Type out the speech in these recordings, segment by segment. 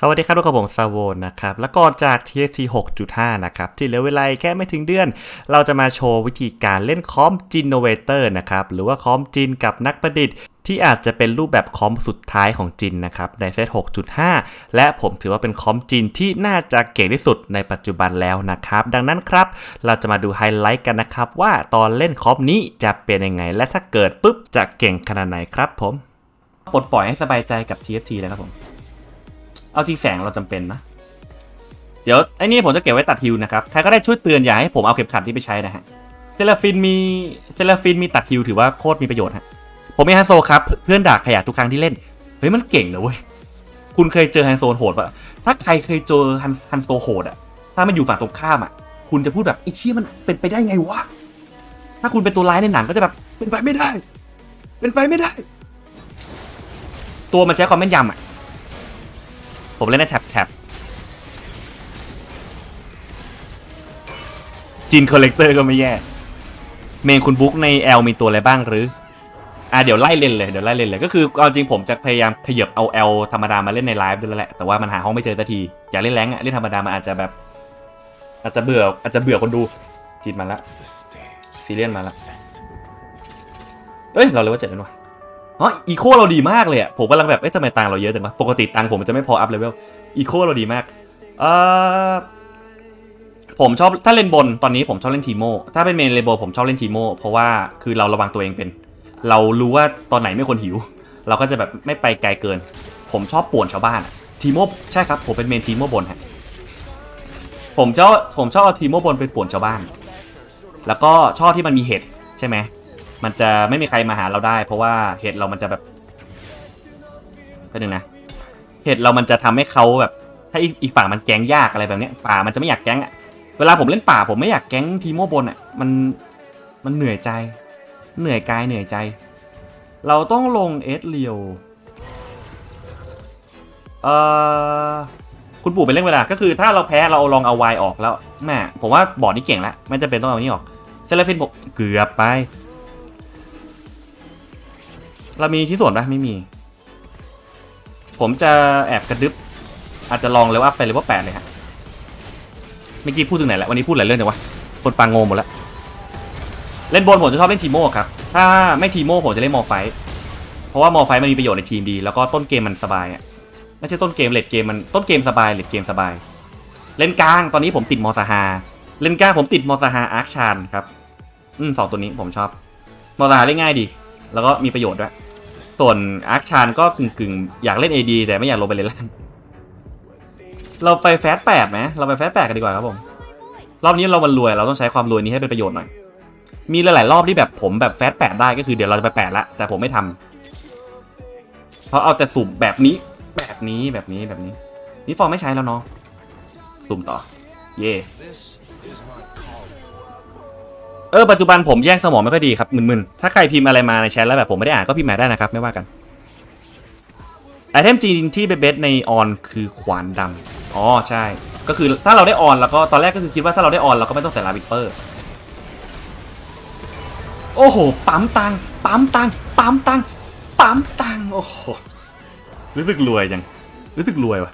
สวัสดีครับทุกคนผมซาโวนนะครับ แล้วก่อนจาก TFT 6.5 นะครับ ที่เหลือเวลาแค่ไม่ถึงเดือน เราจะมาโชว์วิธีการเล่นคอมจินโนเวเตอร์นะครับ หรือว่าคอมจินกับนักประดิษฐ์ที่อาจจะเป็นรูปแบบคอมสุดท้ายของจินนะครับในเซต6.5 และผมถือว่าเป็นคอมจินที่น่าจะเก่งที่สุดในปัจจุบันแล้วนะครับ ดังนั้นครับ เราจะมาดูไฮไลท์กันนะครับว่าตอนเล่นคอมนี้จะเป็นยังไง และถ้าเกิดปุ๊บจะเก่งขนาดไหนครับ ผมปลดปล่อยให้สบายใจกับ TFT เลยครับผม เอาจริงแสงเราจำเป็นนะ เดี๋ยวไอ้นี่ผมจะเก็บไว้ตัดฮิวนะครับ ใครก็ได้ช่วยเตือนอย่าให้ผมเอาเข็มขัดที่ไปใช้นะฮะ เซลฟินมี เซลฟินมีตัดฮิวถือว่าโคตรมีประโยชน์ฮะ ผมมีฮันโซครับ เพื่อนด่าขยะทุกครั้งที่เล่น เฮ้ยมันเก่งนะเว้ย คุณเคยเจอฮันโซโหดปะถ้าใครเคยเจอฮันฮันโซโหดอะถ้ามันอยู่ฝั่งตรงข้ามอะคุณจะพูดแบบไอ้เชี่ยมันเป็นไปได้ไงวะ ถ้าคุณเป็นตัวร้ายในหนังก็จะแบบเป็นไปไม่ได้ เป็นไปไม่ได้ ตัวมันใช้ความแม่นยำอะ ผมเล่นในแท็บแท็บจินคอลเลกเตอร์ก็ไม่แย่ เมนคุณบุ๊กในแอลมีตัวอะไรบ้างหรือ อะเดี๋ยวไล่เล่นเลย เดี๋ยวไล่เล่นเลย ก็คือเอาจริงผมจะพยายามขยับเอาแอลธรรมดามาเล่นในไลฟ์ด้วยแหละ แต่ว่ามันหาห้องไม่เจอสักที อยากเล่นแรงอะเล่นธรรมดามันอาจจะแบบ อาจจะเบื่อ อาจจะเบื่อคนดูจินมาละซีเรียนมาละเอ้ย เราเลยว่าเจ็ดแล้ววะ อ๋ออีโคเราดีมากเลยอะผมกำลังแบบ เอ๊ะทำไมตังเราเยอะจังวะปกติตังผมจะไม่พออัพเลเวลอีโคเราดีมากเอ่อผมชอบถ้าเล่นบนตอนนี้ผมชอบเล่นทีโมถ้าเป็นเมนเลนบนผมชอบเล่นทีโมเพราะว่าคือเราระวังตัวเองเป็น เรารู้ว่าตอนไหนไม่ควรหิว เราก็จะแบบไม่ไปไกลเกิน ผมชอบป่วนชาวบ้านทีโมใช่ครับผมเป็นเมนทีโมบนฮะผมชอบผมชอบเอาทีโมบนไปป่วนชาวบ้าน แล้วก็ชอบที่มันมีเห็ดใช่ไหม มันจะไม่มีใครมาหาเราได้ เพราะว่าเห็ดเรามันจะแบบแป๊บนึงนะเห็ดเรามันจะทำให้เขาแบบ ถ้าอีกฝั่งมันแก๊งยากอะไรแบบเนี้ยป่ามันจะไม่อยากแก๊งอะเวลาผมเล่นป่าผมไม่อยากแก๊งทีโมบนอะมันมันเหนื่อยใจ เหนื่อยกายเหนื่อยใจ เราต้องลงเอสเรียวเอ่อคุณปู่ไปเล่นเวลา ก็คือถ้าเราแพ้เราลองเอาวายออกแล้วแม่ผมว่าบอร์ดนี้เก่งแล้วไม่จำเป็นต้องเอานี่ออกเซเลฟินผมเกือบไป เรามีที่ส่วนปะไม่มี ผมจะแอบกระดึบอาจจะลองเลเวลอัพไปเลเวลแปดเลยฮะเมื่อกี้พูดถึงไหนแล้ววันนี้พูดหลายเรื่องจังวะคนฟังงงหมดแล้ว เล่นบนผมจะชอบเล่นทีโม่ครับ ถ้าไม่ทีโม่ผมจะเล่นมอไฟเพราะว่ามอไฟมันมีประโยชน์ในทีมดี แล้วก็ต้นเกมมันสบายอะไม่ใช่ต้นเกมเลดเกมมันต้นเกมสบายเลดเกมสบาย เล่นกลางตอนนี้ผมติดมอสฮาเล่นกลางผมติดมอสฮาอาร์คชานครับ อืมสองตัวนี้ผมชอบมอสฮาเล่นง่ายดี แล้วก็มีประโยชน์ด้วย ส่วนอาร์คชานก็กึ่งกึ่งๆอยากเล่น AD แต่ไม่อยากลงไปเล่นล่างเราไปแฟตแปดไหมเราไปแฟตแปดกันดีกว่าครับผม รอบนี้เรามันรวยเราต้องใช้ความรวยนี้ให้เป็นประโยชน์หน่อย มีหลายๆรอบที่แบบผมแบบแฟตแปดได้ก็คือเดี๋ยวเราจะไปแปดละแต่ผมไม่ทำเพราะเอาแต่สุ่มแบบนี้แบบนี้แบบนี้แบบนี้ นี่ฟอร์มไม่ใช้แล้วเนาะสุ่มต่อ เย่ เออปัจจุบันผมแยกสมองไม่ค่อยดีครับมึนๆถ้าใครพิมพ์อะไรมาในแชทแล้วแบบผมไม่ได้อ่านก็พิมพ์มาได้นะครับไม่ว่ากันไอเทมจีนที่เบสในออนคือขวานดำอ๋อใช่ ก็คือถ้าเราได้ออนแล้วก็ตอนแรกก็คือคิดว่าถ้าเราได้ออนเราก็ไม่ต้องใส่ลาบิปเปอร์ โอ้โห ปั๊มตังปั๊มตังปั๊มตังปั๊มตังโอ้โห รู้สึกรวยจัง รู้สึกรวยว่ะ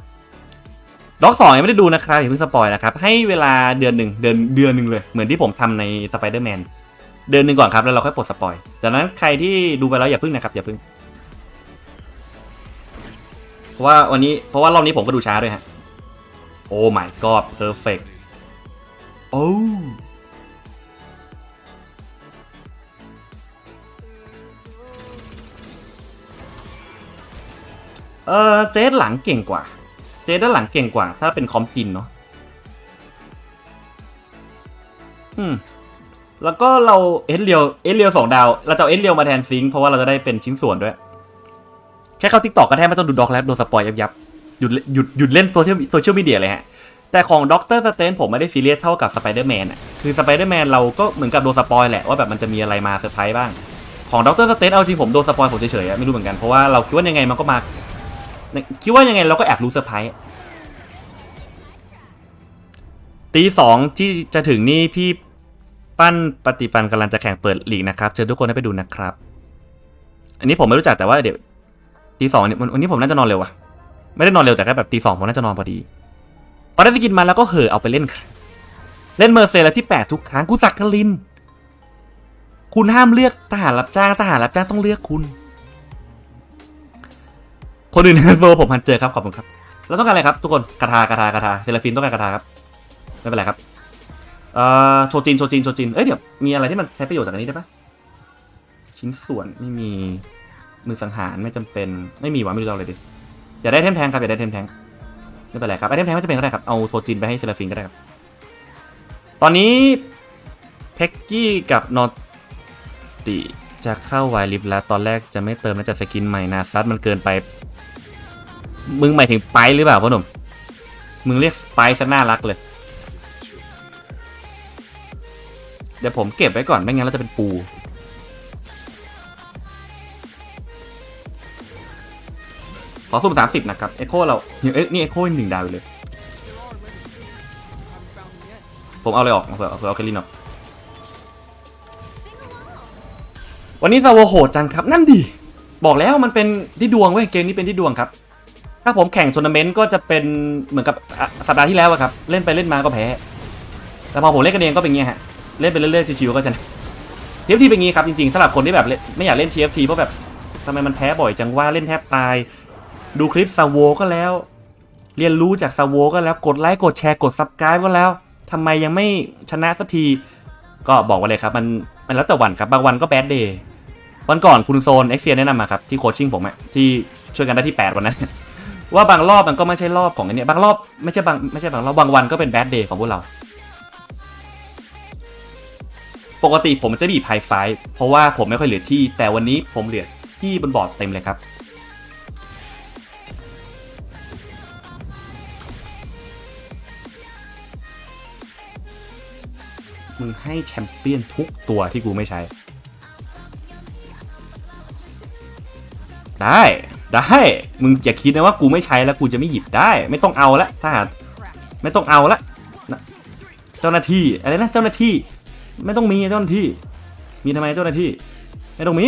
ด็อกสองยังไม่ได้ดูนะครับอย่าเพิ่งสปอยนะครับ ให้เวลาเดือนหนึ่งเดือนเดือนหนึ่งเลย เหมือนที่ผมทำในสไปเดอร์แมนเดือนหนึ่งก่อนครับ แล้วเราค่อยปลดสปอยดังนั้นใครที่ดูไปแล้วอย่าเพิ่งนะครับอย่าเพิ่งเพราะว่าวันนี้เพราะว่ารอบนี้ผมก็ดูช้าด้วยฮะโอ้ my god perfect โอ้เออเจสหลังเก่งกว่า เจด้านหลังเก่งกว่า ถ้าเป็นคอมจินเนาะอืมแล้วก็เราเอสเรียวเอสเรียวสองดาว เราจะเอสเรียวมาแทนซิงเพราะว่าเราจะได้เป็นชิ้นส่วนด้วย แค่เข้าทิกตอกก็แทบไม่ต้องดูด็อกแล้วโดนสปอยยับยับหยุดหยุดหยุดเล่นโซเชียลโซเชียลมีเดียเลยฮะ แต่ของด็อกเตอร์สเตนผมไม่ได้ซีเรียสเท่ากับสไปเดอร์แมนอะ คือสไปเดอร์แมนเราก็เหมือนกับโดนสปอยแหละว่าแบบมันจะมีอะไรมาเซอร์ไพรส์บ้าง ของด็อกเตอร์สเตนเอาจริงผมโดนสปอยผมเฉยๆไม่รู้เหมือนกันเพราะว่าเราคิดว่ายังไงมันก็มา คิดว่ายังไงเราก็แอบรู้เซอร์ไพรส์ตีสองที่จะถึงนี่พี่ปั้นปฏิปันกำลังจะแข่งเปิดลีกนะครับเชิญทุกคนได้ไปดูนะครับ อันนี้ผมไม่รู้จักแต่ว่าเดี๋ยวตีสองเนี่ยวันนี้ผมน่าจะนอนเร็วว่ะไม่ได้นอนเร็วแต่แค่แบบตีสองผมน่าจะนอนพอดีพอได้สกินมาแล้วก็เหอเอาไปเล่น เล่นเมอร์เซแล้วที่แปดทุกครั้งกูสักกลิน คุณห้ามเลือกทหารรับจ้างทหารรับจ้างต้องเลือกคุณ คนอื่นในโซผมพันเจอครับขอบคุณครับเราต้องการอะไรครับทุกคนคาถาคาถาคาถาเซลฟินต้องการคาถาครับไม่เป็นไรครับเอ่อโชจินโชจินโชจินเอ้ยเดี๋ยวมีอะไรที่มันใช้ประโยชน์จากอันนี้ได้ปะชิ้นส่วนไม่มีมือสังหารไม่จำเป็นไม่มีวะไม่รู้จะเอาอะไรดีอยาได้เทมแทงครับอยาได้เทมแทงไม่เป็นไรครับไอเทมแทงไม่จำเป็นก็ได้ครับเอาโชจินไปให้เซลฟินก็ได้ครับตอนนี้เพ็กกี้กับนอตติจะเข้าไวลิฟแล้วตอนแรกจะไม่เติมแล้วจะสกินใหม่นาซัดมันเกินไป มึงหมายถึงไปหรือเปล่าพ่อหนุ่ม มึงเรียกไปซะน่ารักเลย เดี๋ยวผมเก็บไว้ก่อน ไม่งั้นเราจะเป็นปู ขอสุ่มสามสิบนะครับ เอ็โคเราเอ้ยนี่เอ็โคหนึ่งดาวเลย ผมเอาเลยออกเอาเผื่อเอาเผื่อเอาเคลลินออกวันนี้ซาโวโหดจังครับ นั่นดิ บอกแล้วมันเป็นที่ดวงเว้ย เกมนี้เป็นที่ดวงครับ ถ้าผมแข่งทัวร์นาเมนต์ก็จะเป็นเหมือนกับสัปดาห์ที่แล้วอะครับ เล่นไปเล่นมาก็แพ้ แต่พอผมเล่นกันเองก็เป็นอย่างเงี้ยฮะ เล่นไปเรื่อยๆชิวๆก็จะ TFT เป็นอย่างงี้ครับจริงๆสำหรับคนที่แบบไม่อยากเล่น TFT เพราะแบบทำไมมันแพ้บ่อยจังว่าเล่นแทบตาย ดูคลิปซาโวก็แล้ว เรียนรู้จากซาโวก็แล้วกดไลค์กดแชร์กดซับสไคร b ์ก็แล้วทำไมยังไม่ชนะสักที ก็บอกไว้เลยครับ มันมันแล้วแต่วันครับบางวันก็แบดเดย์วันก่อนคุณโซนเอ็กเซียแนะนำมาครับที่โคชชิ่งผมอะที่ช่วยกันได้ที่ 8 วันนั้น ว่าบางรอบมันก็ไม่ใช่รอบของไอเนี่ยบางรอบไม่ใช่บางไม่ใช่บางรอบบางวันก็เป็นแบดเดย์ของพวกเรา ปกติผมจะบีบไฮไฟเพราะว่าผมไม่ค่อยเหลือที่ แต่วันนี้ผมเหลือที่บนบอร์ดเต็มเลยครับมึงให้แชมเปี้ยนทุกตัวที่กูไม่ใช้ ได้ ได้ มึงอย่าคิดนะว่ากูไม่ใช้แล้วกูจะไม่หยิบได้ ไม่ต้องเอาละทหารไม่ต้องเอาละนะเจ้าหน้าที่อะไรนะเจ้าหน้าที่ ไม่ต้องมีเจ้าหน้าที่ มีทำไมเจ้าหน้าที่ ไม่ต้องมี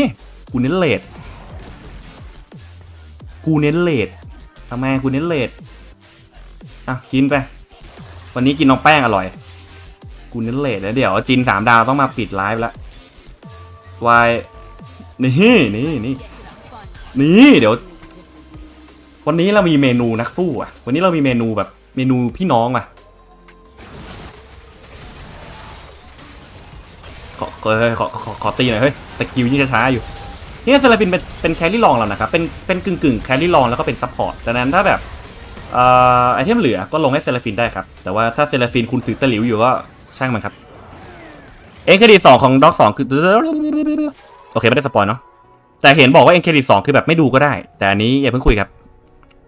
กูเน้นเลดกูเน้นเลดทำไมกูเน้นเลดอะกินไป วันนี้กินน้องแป้งอร่อย กูเน้นเลดแล้วเดี๋ยวจินสามดาวต้องมาปิดไลฟ์ล้ววายนี่นี่นี่ นี่เดี๋ยว วันนี้เรามีเมนูนักสู้อะ วันนี้เรามีเมนูแบบเมนูพี่น้องอะขอขอขอขอขอตีหน่อยเฮ้ยสกิลยิ่งช้าอยู่นี่เซราฟินเป็นเป็นแครี่ลองแล้วนะครับ เป็นเป็นกึ่งกึ่งแครี่ลองแล้วก็เป็นซัพพอร์ตดังนั้นถ้าแบบเอ่อไอเทมเหลือก็ลงให้เซราฟินได้ครับ แต่ว่าถ้าเซราฟินคุณถือตะหลิวอยู่ก็ช่างมันครับ เอ็นเคดิตสองของด็อกสองคือ โอเค ไม่ได้สปอยเนาะ แต่เห็นบอกว่าเอ็นเครดิตสองคือแบบไม่ดูก็ได้ แต่อันนี้อย่าเพิ่งคุยครับ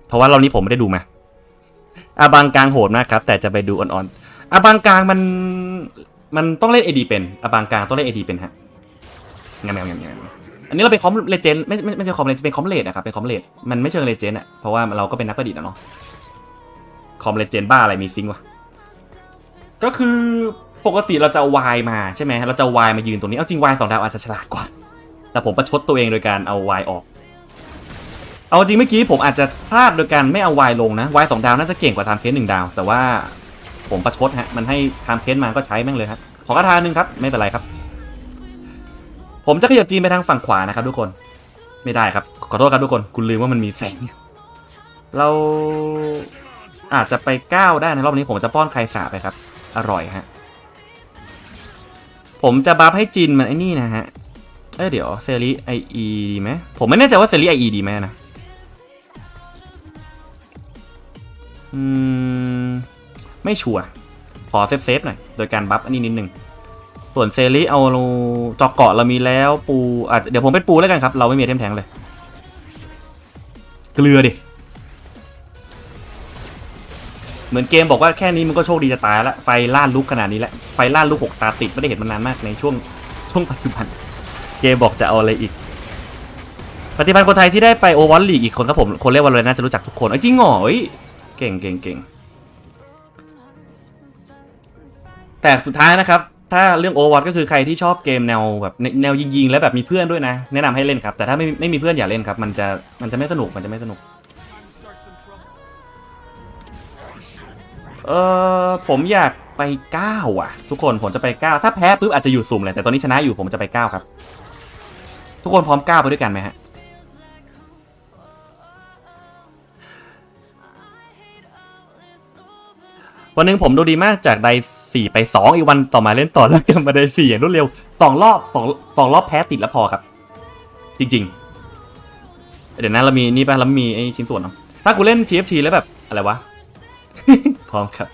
เพราะว่าเรอบนี้ผมไม่ได้ดูมาอาบางกลางโหดมากครับ แต่จะไปดูอ่อนๆอาบางกลางมันมันต้องเล่น AD เป็นอาบางกลางต้องเล่น AD เป็นฮะงามงามงามงามอันนี้เราเป็นคอมเลเจนไม่ไม่ไม่ใช่คอมเลเจนเป็นคอมเลดนะครับเป็นคอมเลดมันไม่เชิงเลเจนอะเพราะว่าเราก็เป็นนักประดิษฐ์อะเนาะคอมเลเจนบ้าอะไรมีซิงวะก็คือปกติเราจะวายมาใช่ไหมเราจะวายมายืนตรงนี้เอาจริงวายสองดาวอาจจะฉลาดกว่า แต่ผมประชดตัวเองโดยการเอาวายออก เอาจริงเมื่อกี้ผมอาจจะพลาดโดยการไม่เอาวายลงนะวายสองดาวน่าจะเก่งกว่าทามเพนหนึ่งดาว แต่ว่าผมประชดฮะ มันให้ทามเพนมาก็ใช้แม่งเลยครับขอกระทาหนึ่งครับ ไม่เป็นไรครับ ผมจะขยับจีนไปทางฝั่งขวานะครับทุกคน ไม่ได้ครับ ขอโทษครับทุกคน คุณลืมว่ามันมีแสง เราอาจจะไปก้าวได้ในรอบนี้ผมจะป้อนไคสาไปครับ อร่อยฮะ ผมจะบัฟให้จีนมันไอ้นี่นะฮะ เอ้ยเดี๋ยวเซรีไอดีไหมผมไม่แน่ใจว่าเซรีไอดีไหมนะอืม ไม่ชัวร์ขอเซฟเซฟหน่อย โดยการบัฟอันนี้นิดนึง ส่วนเซรีเอาจอกเกาะเรามีแล้วปูอาจเดี๋ยวผมเป็นปูแล้วกันครับ เราไม่มีเทมแทงเลย เกลือดิ เหมือนเกมบอกว่าแค่นี้มันก็โชคดีจะตายละไฟล่านลุกขนาดนี้แล้วไฟล่านลุกหกตาติดไม่ได้เห็นมานานมากในช่วงช่วงปัจจุบัน เกมบอกจะเอาอะไรอีก ปฏิพันธ์คนไทยที่ได้ไปโอวอลลีกอีกคนครับผม คนเรียกว่าอะไรน่าจะรู้จักทุกคนเอ้ยจริงเหรอเอ้ยเก่งเก่งเก่งแต่สุดท้ายนะครับ ถ้าเรื่องโอวอลก็คือใครที่ชอบเกมแนวแบบแนวยิงๆ และแบบมีเพื่อนด้วยนะ แนะนำให้เล่นครับ แต่ถ้าไม่ไม่มีเพื่อนอย่าเล่นครับ มันจะมันจะไม่สนุกมันจะไม่สนุกเออผมอยากไปเก้าอะ ทุกคนผมจะไปเก้าถ้าแพ้ปุ๊บอาจจะอยู่สุ่มเลยแต่ตอนนี้ชนะอยู่ผมจะไปเก้าครับ ทุกคนพร้อมก้าไปด้วยกันไหมฮะวันหนึ่งผมดูดีมากจากไดสี่ไปสองอีกวันต่อมาเล่นต่อแล้วกลับมาไดสี่อย่างรวดเร็วสองรอบสองสองรอบแพ้ติดแล้วพอครับ จริง ๆ เดี๋ยวนะเรามีนี่ป่ะเรามีไอ้ชิ้นส่วนเนาะถ้ากูเล่น TFT แล้วแบบอะไรวะ พร้อมครับ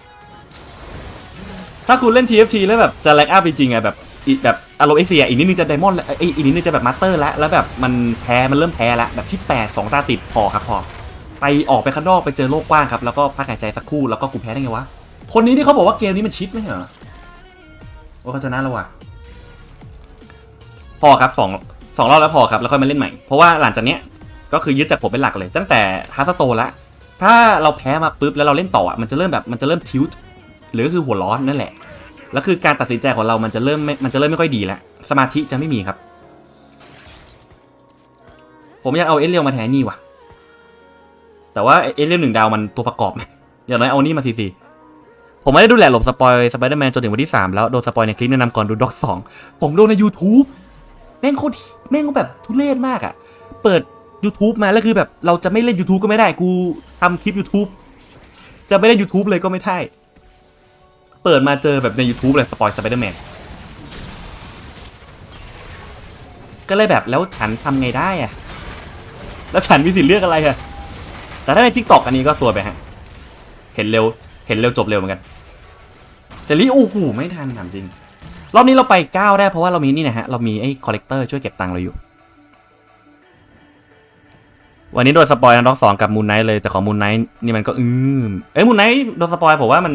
ถ้าคุณเล่น TFT แล้วแบบจะแลกอัพจริงๆอะแบบ แบบอารมณ์เอเซียอีกนิดนึงจะไดมอนด์แล้วอีกนิดนึงจะแบบมาสเตอร์แล้วแล้วแบบมันแพ้มันเริ่มแพ้แล้วแบบที่ 8 2 ตาติดพอครับพอไปออกไปข้างนอกไปเจอโลกกว้างครับแล้วก็พักหายใจสักครู่แล้วก็กูแพ้ได้ไงวะคนนี้ที่เขาบอกว่าเกมนี้มันชิดไหมเหรอว่าเขาชนะแล้วว่ะพอครับสองสองรอบแล้วพอครับแล้วค่อยมาเล่นใหม่เพราะว่าหลังจากเนี้ยก็คือยึดจากผมเป็นหลักเลย ตั้งแต่ฮาร์สโตแล้วถ้าเราแพ้มาปุ๊บแล้วเราเล่นต่ออะมันจะเริ่มแบบมันจะเริ่มทิวต์หรือก็คือหัวร้อนนั่นแหละ แล้วคือการตัดสินใจของเรามันจะเริ่มม,มันจะเริ่มไม่ค่อยดีแล้วสมาธิจะไม่มีครับ ผมอยากเอาเอเรียลมาแทนนี่ว่ะ แต่ว่าเอเรียลหนึ่งดาวมันตัวประกอบ อย่างน้อยเอานี่มาซีซีผมไม่ได้ดูแลหลบสปอยสไปเดอร์แมนจนถึงวันที่ 3 แล้วโดนสปอยในคลิปแนะนำก่อนดูด็อกสองผมโดนใน YouTube แม่งโคตรแม่งแบบทุเรศมากอะ่ะ เปิด YouTube มาแล้วคือแบบเราจะไม่เล่น YouTube ก็ไม่ได้กูทำคลิป YouTube จะไม่เล่น YouTube เลยก็ไม่ได้ เปิดมาเจอแบบใน YouTube เลยสปอยสไปเดอร์แมนก็เลยแบบแล้วฉันทำไงได้อะแล้วฉันมีสิทธิ์เลือกอะไรอะแต่ถ้าใน t ิ k t o k อันนี้ก็ตัวไปฮะ เห็นเร็ว เห็นเร็วจบเร็วเหมือนกันเซรีโอ้โหไม่ทันถามจริง รอบนี้เราไปก้าวได้เพราะว่าเรามีนี่นะฮะ เรามีไอ้คอลเลกเตอร์ช่วยเก็บตังค์เราอยู่ วันนี้โดนสปอยนันด็อกสองกับมูนไนท์เลยแต่ของมูนไนท์นี่มันก็อืมเอ้ยมูนไนท์โดนสปอยผมว่ามัน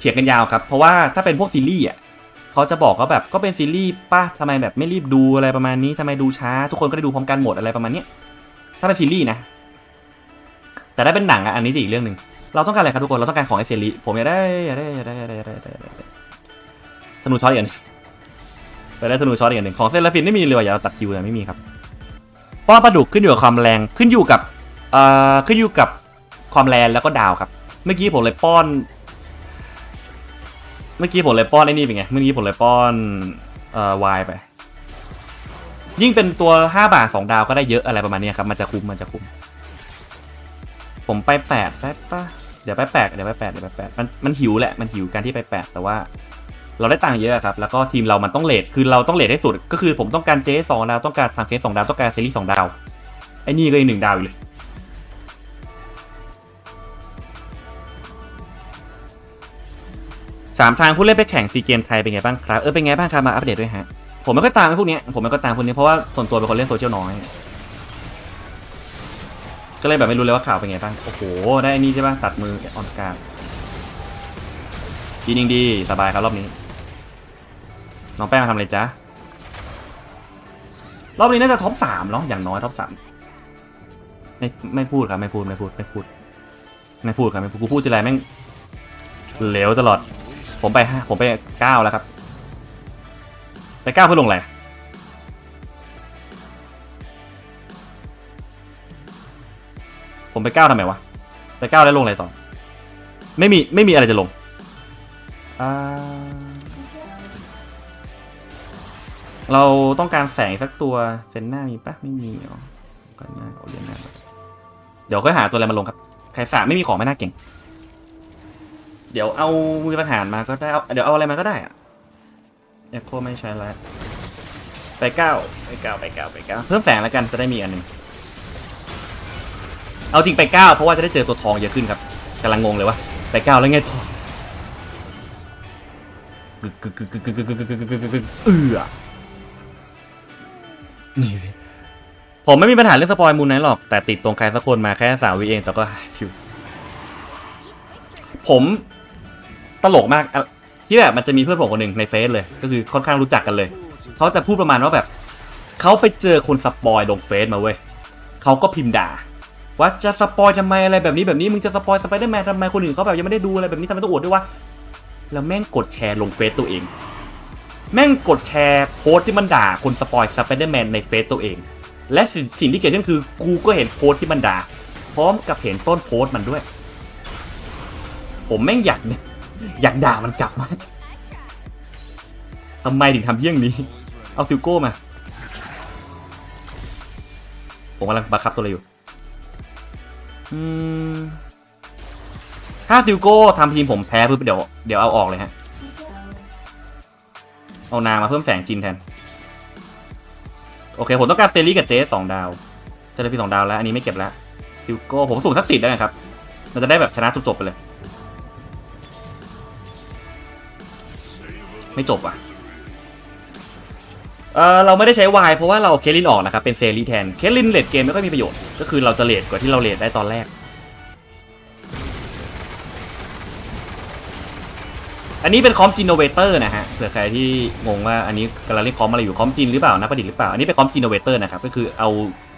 เถียงกันยาวครับ เพราะว่าถ้าเป็นพวกซีรีส์อะเขาจะบอกว่าแบบก็เป็นซีรีส์ป้าทำไมแบบไม่รีบดูอะไรประมาณนี้ทำไมดูช้า ทุกคนก็ได้ดูพร้อมกันหมดอะไรประมาณนี้ถ้าเป็นซีรีส์นะ แต่ถ้าเป็นหนังอะอันนี้จะอีกเรื่องหนึ่งเราต้องการอะไรครับทุกคนเราต้องการของไอเซรีผมอยากได้อยากได้อยากได้อยากได้อยากได้อยากได้ธนูช็อตอีกอันหนึ่งไปได้ธนูช็อตอีกอันหนึ่งของเซราฟินไม่มีเลยอย่าเราตัดคิวเลยไม่มีครับเพราะว่าปลาดุกขึ้นอยู่กับความแรงขึ้นอยู่กับเอ่อขึ้นอยู่กับความแรงแล้วก็ดาวครับ เมื่อกี้ผมเลยป้อน เมื่อกี้ผมเลยป้อนไอ้นี่เป็นไง เมื่อกี้ผมเลยป้อนเอ่อวายไป ยิ่งเป็นตัว 5 บาท 2 ดาวก็ได้เยอะอะไรประมาณนี้ครับ มันจะคุ้มมันจะคุ้ม ผมไปแปดได้ปะเดี๋ยวไปแปดเดี๋ยวไปแปดเดี๋ยวไปแปดมันมันหิวแหละ มันหิวการที่ไปแปดแต่ว่า เราได้ตังค์เยอะครับ แล้วก็ทีมเรามันต้องเลทคือเราต้องเลทให้สุด ก็คือผมต้องการเจสองดาว ต้องการทางเคสสองดาว ต้องการเซรีสองดาว ไอ้นี่ก็อีกหนึ่งดาวอยู่เลย สามทางผู้เล่นไปแข่งซีเกมไทยเป็นไงบ้างครับ เออเป็นไงบ้างครับมาอัปเดตด้วยฮะ ผมไม่ค่อยตามไอ้พวกนี้ผมไม่ค่อยตามพวกนี้เพราะว่าส่วนตัวเป็นคนเล่นโซเชียลน้อย ก็เลยแบบไม่รู้เลยว่าข่าวเป็นไงบ้าง โอ้โห ได้อ้นี่ใช่ป่ะตัดมือออนการดีนิงดีสบายครับรอบนี้ น้องแป้งมาทำอะไรจ๊ะ รอบนี้น่าจะท็อปสามเนาะอย่างน้อยท็อปสามไม่ไม่พูดครับไม่พูดไม่พูดไม่พูดไม่พูดครับไม่พูดกูพูดทีไรแม่งเหลวตลอด ผมไปห้าผมไปเก้าแล้วครับ ไปเก้าเพื่อลงอะไรผมไปเก้าทำไมวะไปเก้าแล้วลงอะไรต่อ ไม่มีไม่มีอะไรจะลงเราต้องการแสงสักตัวเซนหน้ามีปะไม่มีอ๋อก็หน้าเอเรียนหน้าเดี๋ยวค่อยหาตัวอะไรมาลงครับใครสาไม่มีของไม่น่าเก่ง เดี๋ยวเอามือทหารมาก็ได้เอาเดี๋ยวเอาอะไรมาก็ได้อะเอโคไม่ใช้แล้วไปเก้าไปเก้าไปเก้าไปเก้าเพิ่มแสงแล้วกันจะได้มีอันหนึ่งเอาจริงไปเก้าเพราะว่าจะได้เจอตัวทองเยอะขึ้นครับกำลังงงเลยว่าไปเก้าแล้วไงทองกึกกึกกึกกึกกึกกึกกึกกึกกึกกึกกึกกึกเอือนี่สิผมไม่มีปัญหาเรื่องสปอยมูลไหนหรอก แต่ติดตรงใครสักคนมาแค่สามวิเองแต่ก็พิวผม ตลกมากอะที่แบบมันจะมีเพื่อนผมคนหนึ่งในเฟซเลย ก็คือค่อนข้างรู้จักกันเลย เขาจะพูดประมาณว่าแบบ เขาไปเจอคนสปอยลงเฟซมาเว้ยเขาก็พิมพ์ด่า ว่าจะสปอยทำไมอะไรแบบนี้แบบนี้มึงจะสปอยสไปเดอร์แมนทำไมคนอื่นเขาแบบยังไม่ได้ดูอะไรแบบนี้ทำไมต้องอวดด้วยวะแล้วแม่งกดแชร์ลงเฟซตัวเอง แม่งกดแชร์โพสต์ที่มันด่าคนสปอยสไปเดอร์แมนในเฟซตัวเอง และสิ่งสิ่งที่เกิดขึ้นคือกูก็เห็นโพสต์ที่มันด่าพร้อมกับเห็นต้นโพสต์มันด้วย ผมแม่งอยาก อยากด่ามันกลับมาทำไมถึงทำเยี่ยงนี้ เอาติวโก้มา ผมกำลังบังคับตัวอะไรอยู่ถ้าซิลโก้ทำทีมผมแพ้ปุ๊บเดี๋ยวเดี๋ยวเอาออกเลยฮะ เอานามาเพิ่มแสงจินแทน โอเค ผมต้องการเซรีกับเจสสองดาวเจอได้พี่สองดาวแล้ว อันนี้ไม่เก็บแล้วซิลโก้ผมสูงทักษิณได้ไหมครับเราจะได้แบบชนะจบๆไปเลย ไม่จบอะเออเราไม่ได้ใช้วายเพราะว่าเราเคลินออกนะครับ เป็นเซรีแทน เคลินเลดเกมไม่ค่อยมีประโยชน์ ก็คือเราจะเลดกว่าที่เราเลดได้ตอนแรก อันนี้เป็นคอมจินโนเวเตอร์นะฮะ เผื่อใครที่งงว่าอันนี้กำลังเล่นคอมอะไรอยู่ คอมจินหรือเปล่า นักประดิษฐ์หรือเปล่า อันนี้เป็นคอมจินโนเวเตอร์นะครับ ก็คือเอา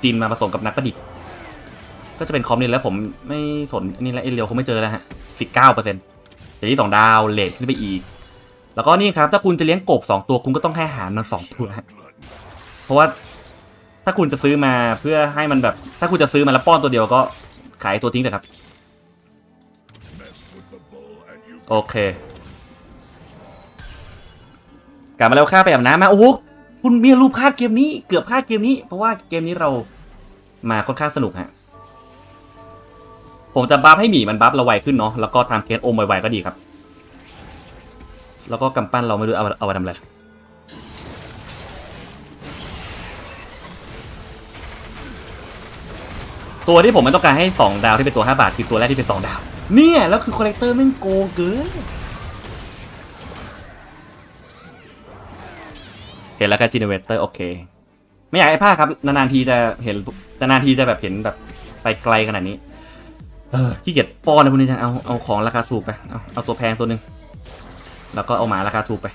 จินมาผสมกับนักประดิษฐ์ ก็จะเป็นคอมนี่แล้วผมไม่สนอันนี้แล้วเอเรียวคงไม่เจอแล้วฮะสิบเก้าเปอร์เซ็นต์แต่ที่สองดาวเลทขึ้นไปอีก แล้วก็นี่ครับถ้าคุณจะเลี้ยงกบสองตัวคุณก็ต้องให้อาหารมันสองตัว เพราะว่าถ้าคุณจะซื้อมาเพื่อให้มันแบบ ถ้าคุณจะซื้อมาแล้วป้อนตัวเดียวก็ขายตัวทิ้งเลยครับ โอเคกลับมาแล้วค่าไปอาบน้ำมาโอ้โหคุณมีรูปพลาดเกมนี้เกือบพลาดเกมนี้ เพราะว่าเกมนี้เรามาค่อนข้างสนุกฮะผมจะบัฟให้หมีมันบัฟเราไวขึ้นเนาะแล้วก็ทำเคสโอมไวๆก็ดีครับ แล้วก็กำปั้นเราไม่รู้เอาเอาไปทำอะไรตัวที่ผมไม่ต้องการให้ 2 ดาวที่เป็นตัว 5 บาทคือตัวแรกที่เป็น 2 ดาว เนี่ย แล้วคือคอลเลกเตอร์แม่งโกงเกินเห็นแล้วครับจีเนเวเตอร์โอเค ไม่อยากให้พลาดครับ นานๆทีจะเห็นนานๆทีจะแบบเห็นแบบไปไกลขนาดนี้ เออขี้เกียจป้อนนะพวกนี้จังเอาเอาของราคาถูกไปเอาเอาตัวแพงตัวหนึ่ง แล้วก็เอาหมาราคาถูกไป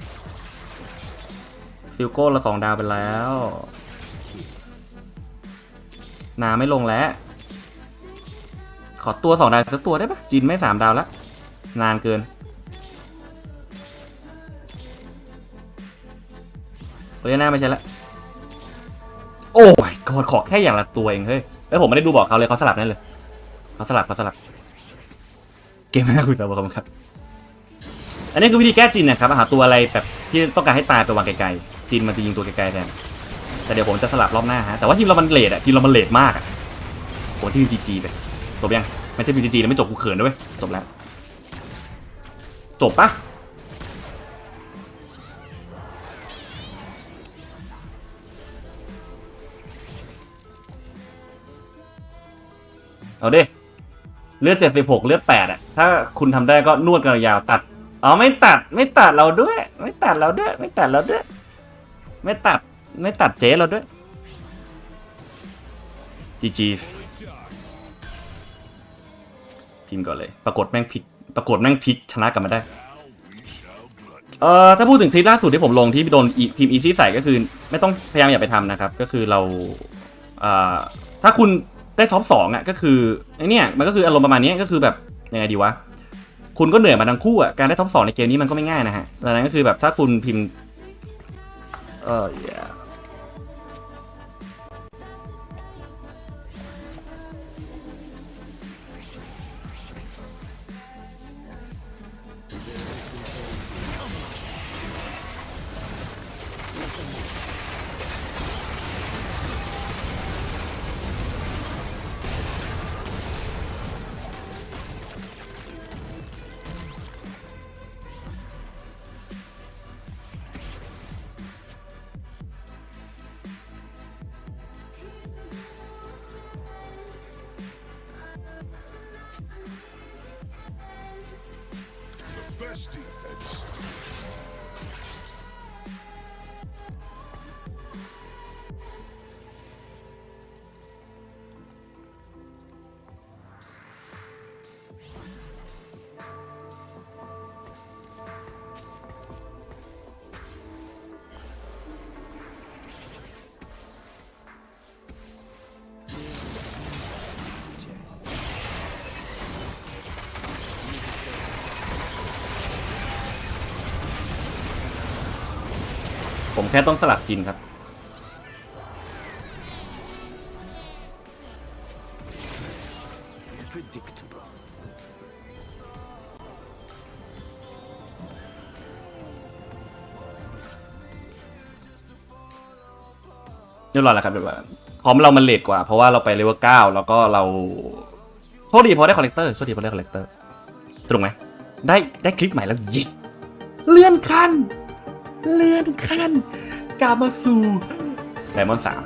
ซิลโก้ละสองดาวไปแล้ว นาไม่ลงแล้ว ขอตัวสองดาวสักตัวได้ปะจินไม่สามดาวแล้วนานเกินเฮ้ยหน้าไม่ใช่ละ โอ้ยกอดขอแค่อย่างละตัวเองเฮ้ย แล้วผมไม่ได้ดูบอกเขาเลยเขาสลับนั่นเลย เขาสลับเขาสลับ เกมหน้าคุยต่อบอกครับ อันนี้คือวิธีแก้จินนะครับหาตัวอะไรแบบที่ต้องการให้ตายไปวางไกลๆจินมันจะยิงตัวไกลๆแทนแต่เดี๋ยวผมจะสลับรอบหน้าฮะแต่ว่าทีมเรามันเลดอะทีมเรามันเลดมากอะโหที่มีจีจีไปจบยังไม่ใช่มีจีจีแล้วไม่จบกูเขินด้วยจบแล้ว จบปะเอาดิเลือดเจ็ดสิบหกเลือดแปดอะถ้าคุณทำได้ก็นวดกันยาวตัด อ๋อไม่ตัดไม่ตัดเราด้วย ไม่ตัดเราด้วย ไม่ตัดเราด้วย ไม่ตัดไม่ตัดเจ๊เราด้วยจีจีพิมพ์ก่อนเลย ปรากฏแม่งพลิกปรากฏแม่งพลิกชนะกลับมาได้ เอ่อถ้าพูดถึงทริปล่าสุดที่ผมลงที่โดนพิมพ์อีซี่ใส่ก็คือ ไม่ต้องพยายามอย่าไปทำนะครับ ก็คือเราอ่าถ้าคุณได้ท็อปสองอะก็คือไอเนี้ยมันก็คืออารมณ์ประมาณนี้ก็คือแบบยังไงดีวะ คุณก็เหนื่อยมาทั้งคู่อะ การได้ท็อปสองในเกมนี้มันก็ไม่ง่ายนะฮะดังนั้นก็คือแบบถ้าคุณพิมพ์เออ yeah ผมแค่ต้องสลับจินครับ เรียบรอยแล้วครับเรีบร้อยพร้อมเรามันเลทกว่า เพราะว่าเราไปเลเวลเก้าแล้วก็เราโชคดีพอได้คอลเลกเตอร์โชคดีพอได้คอลเลกเตอร์ถูกไหมได้ได้คลิปใหม่แล้วยิเลื่อนขั้น เลื่อนขั้นกลับมาสู่แดมอนสาม